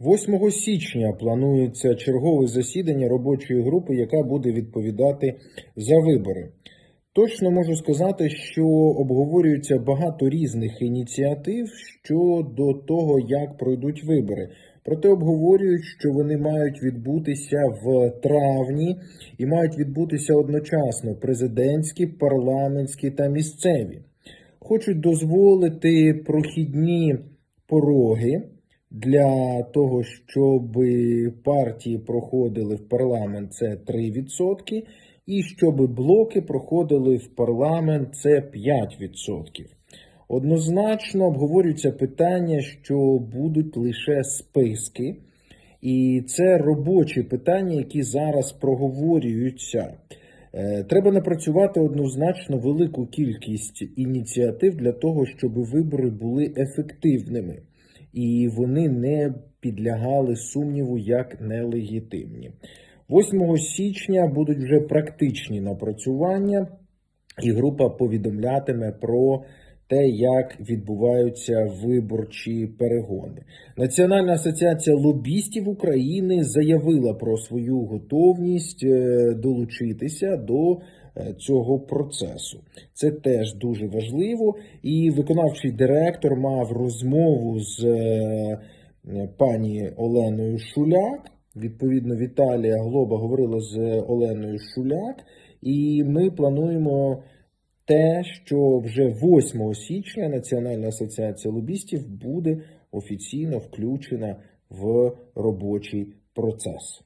8 січня планується чергове засідання робочої групи, яка буде відповідати за вибори. Точно можу сказати, що обговорюється багато різних ініціатив щодо того, як пройдуть вибори. Проте обговорюють, що вони мають відбутися в травні і мають відбутися одночасно президентські, парламентські та місцеві. Хочуть дозволити прохідні пороги для того, щоб партії проходили в парламент, це 3%, і щоб блоки проходили в парламент, це 5%. Однозначно обговорюється питання, що будуть лише списки, і це робочі питання, які зараз проговорюються. Е, Треба напрацювати однозначно велику кількість ініціатив для того, щоб вибори були ефективними і вони не підлягали сумніву як нелегітимні. 8 січня будуть вже практичні напрацювання, і група повідомлятиме про те, як відбуваються виборчі перегони. Національна асоціація лобістів України заявила про свою готовність е, долучитися до е, цього процесу. Це теж дуже важливо. І виконавчий директор мав розмову з е, пані Оленою Шуляк. Відповідно, Віталія Глоба говорила з Оленою Шуляк, і ми плануємо те, що вже 8 січня Національна асоціація лобістів буде офіційно включена в робочий процес.